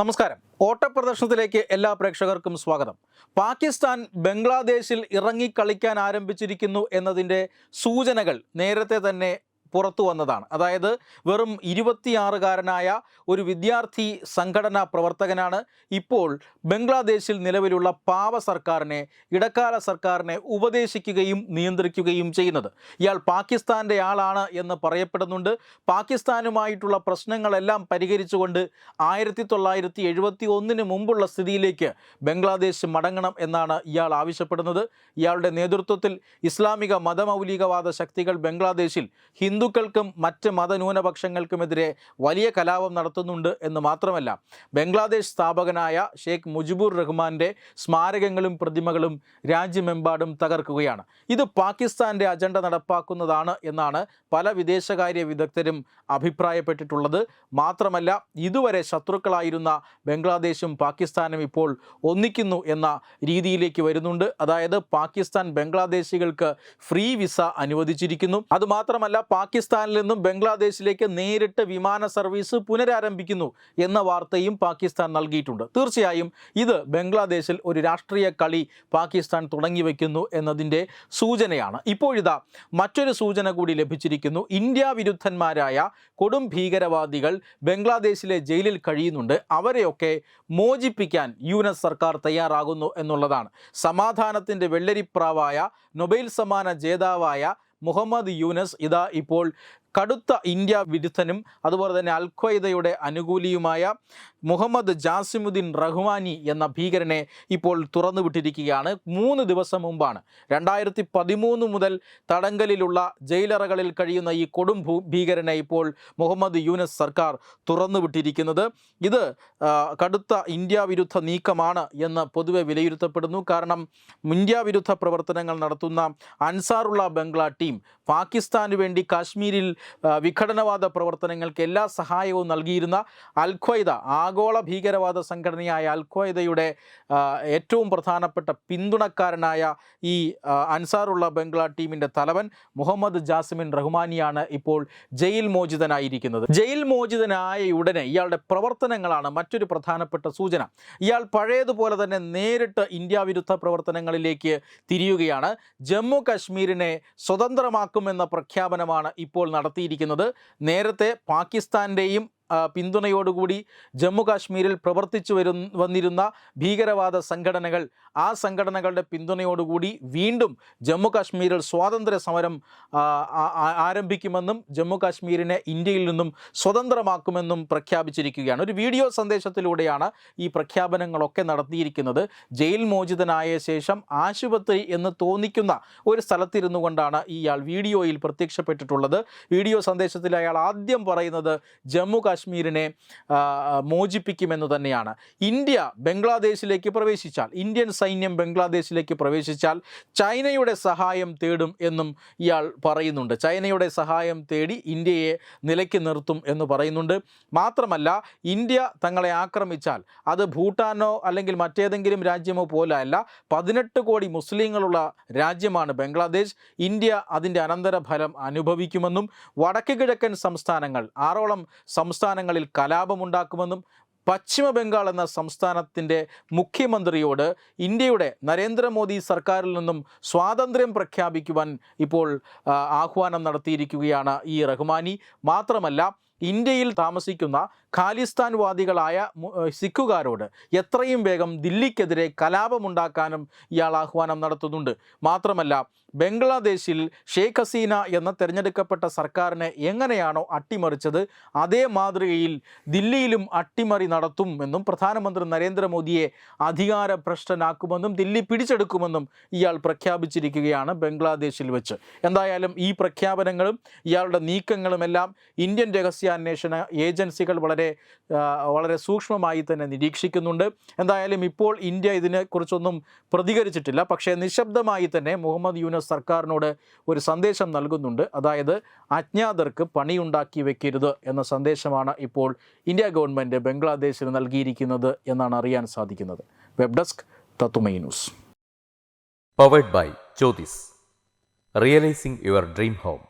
നമസ്കാരം. ഓട്ടപ്രദർശനത്തിലേക്ക് എല്ലാ പ്രേക്ഷകർക്കും സ്വാഗതം. പാകിസ്ഥാൻ ബംഗ്ലാദേശിൽ ഇറങ്ങി കളിക്കാൻ ആരംഭിച്ചിരിക്കുന്നു എന്നതിന്റെ സൂചനകൾ നേരത്തെ തന്നെ പുറത്തു വന്നതാണ്. അതായത് വെറും ഇരുപത്തിയാറുകാരനായ ഒരു വിദ്യാർത്ഥി സംഘടനാ പ്രവർത്തകനാണ് ഇപ്പോൾ ബംഗ്ലാദേശിൽ നിലവിലുള്ള പാവ സർക്കാരിനെ ഇടക്കാല സർക്കാരിനെ ഉപദേശിക്കുകയും നിയന്ത്രിക്കുകയും ചെയ്യുന്നത്. ഇയാൾ പാകിസ്ഥാന്റെ ആളാണ് എന്ന് പറയപ്പെടുന്നുണ്ട്. പാകിസ്ഥാനുമായിട്ടുള്ള പ്രശ്നങ്ങളെല്ലാം പരിഹരിച്ചുകൊണ്ട് ആയിരത്തി തൊള്ളായിരത്തി എഴുപത്തി ഒന്നിന് മുമ്പുള്ള സ്ഥിതിയിലേക്ക് ബംഗ്ലാദേശ് മടങ്ങണം എന്നാണ് ഇയാൾ ആവശ്യപ്പെടുന്നത്. ഇയാളുടെ നേതൃത്വത്തിൽ ഇസ്ലാമിക മതമൗലികവാദ ശക്തികൾ ബംഗ്ലാദേശിൽ ഹിന്ദുക്കൾക്കും മറ്റ് മതന്യൂനപക്ഷങ്ങൾക്കുമെതിരെ വലിയ കലാപം നടത്തുന്നുണ്ട് എന്ന് മാത്രമല്ല ബംഗ്ലാദേശ് സ്ഥാപകനായ ഷെയ്ഖ് മുജിബുർ റഹ്മാന്റെ സ്മാരകങ്ങളും പ്രതിമകളും രാജ്യമെമ്പാടും തകർക്കുകയാണ്. ഇത് പാകിസ്ഥാന്റെ അജണ്ട നടപ്പാക്കുന്നതാണ് എന്നാണ് പല വിദേശകാര്യ വിദഗ്ധരും അഭിപ്രായപ്പെട്ടിട്ടുള്ളത്. മാത്രമല്ല ഇതുവരെ ശത്രുക്കളായിരുന്ന ബംഗ്ലാദേശും പാകിസ്ഥാനും ഇപ്പോൾ ഒന്നിക്കുന്നു എന്ന രീതിയിലേക്ക് വരുന്നുണ്ട്. അതായത് പാകിസ്ഥാൻ ബംഗ്ലാദേശികൾക്ക് ഫ്രീ വിസ അനുവദിച്ചിരിക്കുന്നു. അതുമാത്രമല്ല പാകിസ്ഥാനിൽ നിന്നും ബംഗ്ലാദേശിലേക്ക് നേരിട്ട് വിമാന സർവീസ് പുനരാരംഭിക്കുന്നു എന്ന വാർത്തയും പാകിസ്ഥാൻ നൽകിയിട്ടുണ്ട്. തീർച്ചയായും ഇത് ബംഗ്ലാദേശിൽ ഒരു രാഷ്ട്രീയ കളി പാകിസ്ഥാൻ തുടങ്ങി വയ്ക്കുന്നു എന്നതിന്റെ സൂചനയാണ്. ഇപ്പോഴിതാ മറ്റൊരു സൂചന കൂടി ലഭിച്ചിരിക്കുന്നു. ഇന്ത്യ വിരുദ്ധന്മാരായ കൊടും ഭീകരവാദികൾ ബംഗ്ലാദേശിലെ ജയിലിൽ കഴിയുന്നുണ്ട്. അവരെയൊക്കെ മോചിപ്പിക്കാൻ യു സർക്കാർ തയ്യാറാകുന്നു എന്നുള്ളതാണ്. സമാധാനത്തിന്റെ വെള്ളരിപ്രാവായ നൊബേൽ സമ്മാന ജേതാവായ മുഹമ്മദ് യൂനസ് ഇതാ ഇപ്പോൾ കടുത്ത ഇന്ത്യ വിരുദ്ധനും അതുപോലെ തന്നെ അൽ അനുകൂലിയുമായ മുഹമ്മദ് ജാസിമുദ്ദീൻ റഹ്മാനി എന്ന ഭീകരനെ ഇപ്പോൾ തുറന്നുവിട്ടിരിക്കുകയാണ്. മൂന്ന് ദിവസം മുമ്പാണ്. രണ്ടായിരത്തി പതിമൂന്ന് മുതൽ തടങ്കലിലുള്ള ജയിലറകളിൽ കഴിയുന്ന ഈ കൊടും ഭീകരനെ ഇപ്പോൾ മുഹമ്മദ് യൂനസ് സർക്കാർ തുറന്നുവിട്ടിരിക്കുന്നത്. ഇത് കടുത്ത ഇന്ത്യ വിരുദ്ധ നീക്കമാണ് എന്ന് പൊതുവെ വിലയിരുത്തപ്പെടുന്നു. കാരണം ഇന്ത്യ വിരുദ്ധ പ്രവർത്തനങ്ങൾ നടത്തുന്ന അൻസാറുള്ള ബംഗ്ലാ ടീം പാകിസ്ഥാന് വേണ്ടി കാശ്മീരിൽ വിഘടനവാദ പ്രവർത്തനങ്ങൾക്ക് എല്ലാ സഹായവും നൽകിയിരുന്ന അൽ ഖ്വയ്ദ ആഗോള ഭീകരവാദ സംഘടനയായ അൽ ഖ്വയ്ദയുടെ ഏറ്റവും പ്രധാനപ്പെട്ട പിന്തുണക്കാരനായ ഈ അൻസാറുള്ള ബംഗ്ലാ ടീമിന്റെ തലവൻ മുഹമ്മദ് ജാസിമിൻ റഹ്മാനിയാണ് ഇപ്പോൾ ജയിൽ മോചിതനായിരിക്കുന്നത്. ജയിൽ മോചിതനായ ഉടനെ ഇയാളുടെ പ്രവർത്തനങ്ങളാണ് മറ്റൊരു പ്രധാനപ്പെട്ട സൂചന. ഇയാൾ പഴയതുപോലെ തന്നെ നേരിട്ട് ഇന്ത്യ വിരുദ്ധ പ്രവർത്തനങ്ങളിലേക്ക് തിരിയുകയാണ്. ജമ്മു കശ്മീരിനെ സ്വതന്ത്രമാക്കുമെന്ന പ്രഖ്യാപനമാണ് ഇപ്പോൾ നടത്തിയിരിക്കുന്നത് നേരത്തെ പാകിസ്ഥാന്റെയും ആ, പിന്തുണയോടുകൂടി ജമ്മു കാശ്മീരിൽ പ്രവർത്തിച്ചു വരു വന്നിരുന്ന ഭീകരവാദ സംഘടനകൾ ആ സംഘടനകളുടെ പിന്തുണയോടുകൂടി വീണ്ടും ജമ്മു കാശ്മീരിൽ സ്വാതന്ത്ര്യ സമരം ആരംഭിക്കുമെന്നും ജമ്മു കാശ്മീരിനെ ഇന്ത്യയിൽ നിന്നും സ്വതന്ത്രമാക്കുമെന്നും പ്രഖ്യാപിച്ചിരിക്കുകയാണ്. ഒരു വീഡിയോ സന്ദേശത്തിലൂടെയാണ് ഈ പ്രഖ്യാപനങ്ങളൊക്കെ നടത്തിയിരിക്കുന്നത്. ജയിൽ മോചിതനായ ശേഷം ആശുപത്രി എന്ന് തോന്നിക്കുന്ന ഒരു സ്ഥലത്തിരുന്നു കൊണ്ടാണ് ഇയാൾ വീഡിയോയിൽ പ്രത്യക്ഷപ്പെട്ടിട്ടുള്ളത്. വീഡിയോ സന്ദേശത്തിൽ അയാൾ ആദ്യം പറയുന്നത് ജമ്മു കാശ്മീരിനെ മോചിപ്പിക്കുമെന്ന് തന്നെയാണ്. ഇന്ത്യ ബംഗ്ലാദേശിലേക്ക് പ്രവേശിച്ചാൽ ഇന്ത്യൻ സൈന്യം ബംഗ്ലാദേശിലേക്ക് പ്രവേശിച്ചാൽ ചൈനയുടെ സഹായം തേടും എന്നും ഇയാൾ പറയുന്നുണ്ട്. ചൈനയുടെ സഹായം തേടി ഇന്ത്യയെ നിലയ്ക്ക് നിർത്തും എന്ന് പറയുന്നുണ്ട്. മാത്രമല്ല ഇന്ത്യ തങ്ങളെ ആക്രമിച്ചാൽ അത് ഭൂട്ടാനോ അല്ലെങ്കിൽ മറ്റേതെങ്കിലും രാജ്യമോ പോലെയല്ല പതിനെട്ട് കോടി മുസ്ലിങ്ങളുള്ള രാജ്യമാണ് ബംഗ്ലാദേശ്. ഇന്ത്യ അതിന്റെ അനന്തരഫലം അനുഭവിക്കുമെന്നും വടക്ക് കിഴക്കൻ സംസ്ഥാനങ്ങൾ ആറോളം സംസ്ഥാനങ്ങളിൽ കലാപമുണ്ടാക്കുമെന്നും പശ്ചിമ ബംഗാൾ എന്ന സംസ്ഥാനത്തിന്റെ മുഖ്യമന്ത്രിയോട് ഇന്ത്യയുടെ നരേന്ദ്രമോദി സർക്കാരിൽ നിന്നും സ്വാതന്ത്ര്യം പ്രഖ്യാപിക്കുവാൻ ഇപ്പോൾ ആഹ്വാനം നടത്തിയിരിക്കുകയാണ് ഈ റഹ്മാനി. മാത്രമല്ല ഇന്ത്യയിൽ താമസിക്കുന്ന ഖാലിസ്ഥാൻവാദികളായ സിഖുകാരോട് എത്രയും വേഗം ദില്ലിക്കെതിരെ കലാപമുണ്ടാക്കാനും ഇയാൾ ആഹ്വാനം നടത്തുന്നുണ്ട്. മാത്രമല്ല ബംഗ്ലാദേശിൽ ഷെയ്ഖ് ഹസീന എന്ന തിരഞ്ഞെടുക്കപ്പെട്ട സർക്കാരിനെ എങ്ങനെയാണോ അട്ടിമറിച്ചത് അതേ മാതൃകയിൽ ദില്ലിയിലും അട്ടിമറി നടത്തും എന്നും പ്രധാനമന്ത്രി നരേന്ദ്രമോദിയെ അധികാരഭ്രഷ്ടനാക്കുമെന്നും ദില്ലി പിടിച്ചെടുക്കുമെന്നും ഇയാൾ പ്രഖ്യാപിച്ചിരിക്കുകയാണ് ബംഗ്ലാദേശിൽ വെച്ച്. എന്തായാലും ഈ പ്രഖ്യാപനങ്ങളും ഇയാളുടെ നീക്കങ്ങളുമെല്ലാം ഇന്ത്യൻ രഹസ്യാന്വേഷണ ഏജൻസികൾ വളരെ വളരെ സൂക്ഷ്മമായി തന്നെ നിരീക്ഷിക്കുന്നുണ്ട്. എന്തായാലും ഇപ്പോൾ ഇന്ത്യ ഇതിനെക്കുറിച്ചൊന്നും പ്രതികരിച്ചിട്ടില്ല. പക്ഷേ നിശബ്ദമായി തന്നെ മുഹമ്മദ് യൂനസ് സർക്കാരിനോട് ഒരു സന്ദേശം നൽകുന്നുണ്ട്. അതായത് അജ്ഞാതർക്ക് പണിയുണ്ടാക്കി വെക്കരുത് എന്ന സന്ദേശമാണ് ഇപ്പോൾ ഇന്ത്യ ഗവൺമെന്റ് ബംഗ്ലാദേശിന് നൽകിയിരിക്കുന്നത് എന്നാണ് അറിയാൻ സാധിക്കുന്നത്. വെബ് ഡെസ്ക് തത്തുമൈ news. Powered by Jyothis realising your dream home.